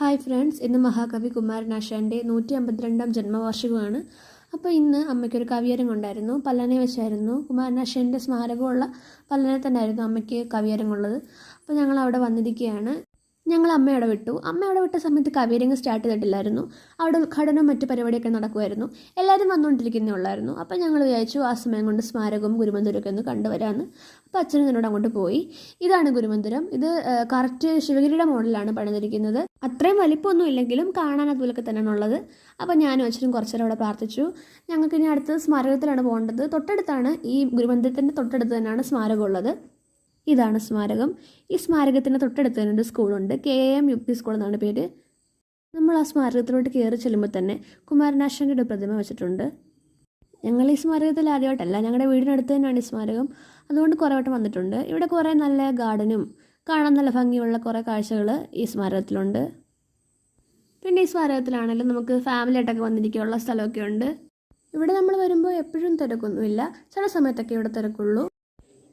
Hi friends ഇന്ന് മഹാകവി കുമാരനാശാന്റെ നൂറ്റി അമ്പത്തിരണ്ടാം ജന്മവാർഷികമാണ്. അപ്പോൾ ഇന്ന് അമ്മയ്ക്കൊരു കവിയരം കൊണ്ടായിരുന്നു പല്ലനെ വെച്ചായിരുന്നു. കുമാരനാശാന്റെ സ്മാരകമുള്ള പല്ലനെ തന്നെയായിരുന്നു അമ്മയ്ക്ക് കവിയരങ്ങുള്ളത്. അപ്പോൾ ഞങ്ങൾ അവിടെ വന്നിരിക്കുകയാണ്. ഞങ്ങൾ അമ്മയോടെ വിട്ടു. അമ്മയോടെ വിട്ട സമയത്ത് കവിയരങ്ങ് സ്റ്റാർട്ട് ചെയ്തിട്ടില്ലായിരുന്നു. അവിടെ ഉദ്ഘാടനവും മറ്റു പരിപാടിയൊക്കെ നടക്കുമായിരുന്നു. എല്ലാവരും വന്നുകൊണ്ടിരിക്കുന്നേ ഉള്ളായിരുന്നു. അപ്പോൾ ഞങ്ങൾ വിചാരിച്ചു ആ സമയം കൊണ്ട് സ്മാരകവും ഗുരുമന്ദിരമൊക്കെ ഒന്ന് കണ്ടുവരാമെന്ന് അപ്പോൾ അച്ഛനും എന്നോട് അങ്ങോട്ട് പോയി. ഇതാണ് ഗുരുമന്ദിരം. ഇത് കറക്റ്റ് ശിവഗിരിയുടെ മോഡലാണ് പണിതിരിക്കുന്നത്. അത്രയും വലിപ്പമൊന്നും ഇല്ലെങ്കിലും കാണാൻ അതുപോലൊക്കെ തന്നെയാണ് ഉള്ളത് അപ്പോൾ ഞാനും അച്ഛനും കുറച്ചേരം അവിടെ പ്രാർത്ഥിച്ചു. ഞങ്ങൾക്ക് ഇനി അടുത്തത് സ്മാരകത്തിലാണ് പോകേണ്ടത്. തൊട്ടടുത്താണ് ഈ ഗുരുമന്ദിരത്തിന്റെ തൊട്ടടുത്ത് തന്നെയാണ് സ്മാരകം ഉള്ളത് ഇതാണ് സ്മാരകം. ഈ സ്മാരകത്തിന് തൊട്ടടുത്ത് തന്നെ ഒരു സ്കൂളുണ്ട്. K M U P school എന്നാണ് പേര്. നമ്മൾ ആ സ്മാരകത്തിലോട്ട് കയറി ചെല്ലുമ്പോൾ തന്നെ കുമാരനാശാന്റെ ഒരു പ്രതിമ വെച്ചിട്ടുണ്ട്. ഞങ്ങൾ ഈ സ്മാരകത്തിൽ ആദ്യമായിട്ടല്ല. ഞങ്ങളുടെ വീടിനടുത്ത് തന്നെയാണ് ഈ സ്മാരകം. അതുകൊണ്ട് കുറേ വട്ടം വന്നിട്ടുണ്ട്. ഇവിടെ കുറേ നല്ല ഗാർഡനും കാണാൻ നല്ല ഭംഗിയുള്ള കുറേ കാഴ്ചകൾ ഈ സ്മാരകത്തിലുണ്ട്. പിന്നെ ഈ സ്മാരകത്തിലാണെങ്കിലും നമുക്ക് ഫാമിലിയായിട്ടൊക്കെ വന്നിരിക്കാനുള്ള സ്ഥലമൊക്കെ ഉണ്ട്. ഇവിടെ നമ്മൾ വരുമ്പോൾ എപ്പോഴും തിരക്കൊന്നുമില്ല. ചില സമയത്തൊക്കെ ഇവിടെ തിരക്കുള്ളൂ.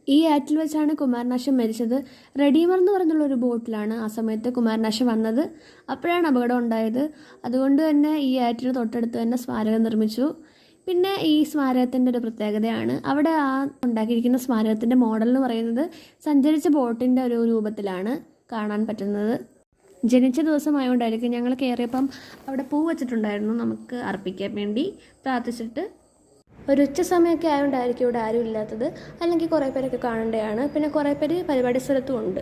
ഈ ആറ്റിൽ വെച്ചാണ് കുമാരനാശം മരിച്ചത്. റെഡീമർ എന്ന് പറഞ്ഞുള്ള ഒരു ബോട്ടിലാണ് ആ സമയത്ത് കുമാരനാശം വന്നത്. അപ്പോഴാണ് അപകടം ഉണ്ടായത്. അതുകൊണ്ട് തന്നെ ഈ ആറ്റിന് തൊട്ടടുത്ത് തന്നെ സ്മാരകം നിർമ്മിച്ചു. പിന്നെ ഈ സ്മാരകത്തിന്റെ ഒരു പ്രത്യേകതയാണ് അവിടെ ആ ഉണ്ടാക്കിയിരിക്കുന്ന സ്മാരകത്തിന്റെ മോഡൽ എന്ന് പറയുന്നത് സഞ്ചരിച്ച ബോട്ടിന്റെ ഒരു രൂപത്തിലാണ് കാണാൻ പറ്റുന്നത്. ജനിച്ച ദിവസമായതുകൊണ്ടായിരിക്കും ഞങ്ങൾ കയറിയപ്പം അവിടെ പൂ വെച്ചിട്ടുണ്ടായിരുന്നു. നമുക്ക് അർപ്പിക്കാൻ വേണ്ടി പ്രാർത്ഥിച്ചിട്ട് ഒരു ഉച്ച സമയമൊക്കെ ആയതുകൊണ്ടായിരിക്കും ഇവിടെ ആരും ഇല്ലാത്തത്. അല്ലെങ്കിൽ കുറേ പേരൊക്കെ കാണേണ്ടതാണ് പിന്നെ കുറേ പേര് പരിപാടി സ്ഥലത്തും ഉണ്ട്.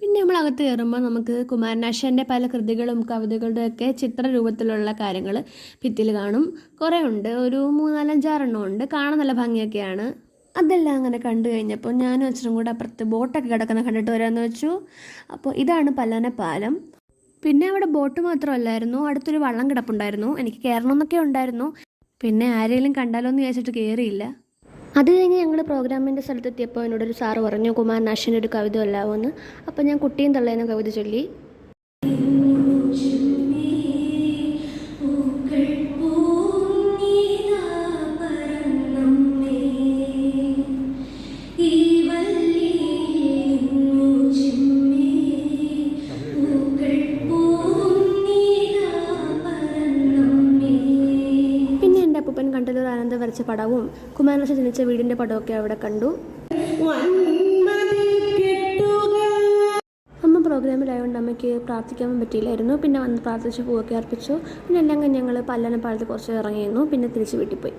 പിന്നെ നമ്മൾ അകത്ത് കയറുമ്പോൾ നമുക്ക് കുമാരനാശാന്റെ പല കൃതികളും കവിതകളുടെ ഒക്കെ ചിത്രരൂപത്തിലുള്ള കാര്യങ്ങൾ ഭിത്തിയിൽ കാണും. കുറേ ഉണ്ട്. ഒരു മൂന്നാലഞ്ചാറെണ്ണം ഉണ്ട്. കാണാൻ നല്ല ഭംഗിയൊക്കെയാണ്. അതെല്ലാം അങ്ങനെ കണ്ടു കഴിഞ്ഞപ്പോൾ ഞാനും അച്ഛനും കൂടെ അപ്പുറത്ത് ബോട്ടൊക്കെ കിടക്കുന്ന കണ്ടിട്ട് വരാമെന്ന് വെച്ചു. അപ്പോൾ ഇതാണ് പല്ലാന പാലം. പിന്നെ അവിടെ ബോട്ട് മാത്രമല്ലായിരുന്നു. അടുത്തൊരു വള്ളം കിടപ്പുണ്ടായിരുന്നു. എനിക്ക് കയറണമെന്നൊക്കെ ഉണ്ടായിരുന്നു. പിന്നെ ആരെങ്കിലും കണ്ടാലോ എന്ന് വിചാരിച്ചിട്ട് കയറിയില്ല അത് കഴിഞ്ഞ് ഞങ്ങൾ പ്രോഗ്രാമിന്റെ സ്ഥലത്തെത്തിയപ്പോൾ എന്നോടൊരു സാറ് പറഞ്ഞു കുമാരനാശന്റെ ഒരു കവിത അല്ലാവുമെന്ന് അപ്പോൾ ഞാൻ കുട്ടിയും തള്ളേനും കവിത ചൊല്ലി. ആനന്ദം വരച്ച പടവും കുമാരനാശൻ ജനിച്ച വീടിന്റെ പടമൊക്കെ അവിടെ കണ്ടു. അമ്മ പ്രോഗ്രാമിലായതുകൊണ്ട് അമ്മയ്ക്ക് പ്രാർത്ഥിക്കാൻ പറ്റിയില്ലായിരുന്നു. പിന്നെ വന്ന് പ്രാർത്ഥിച്ച് പൂവൊക്കെ അർപ്പിച്ചു. പിന്നെ എല്ലാം കഴിഞ്ഞ് ഞങ്ങൾ പല്ലനപ്പാലത്ത് കുറച്ച് ഇറങ്ങിയിരുന്നു. പിന്നെ തിരിച്ച് വീട്ടിൽ പോയി.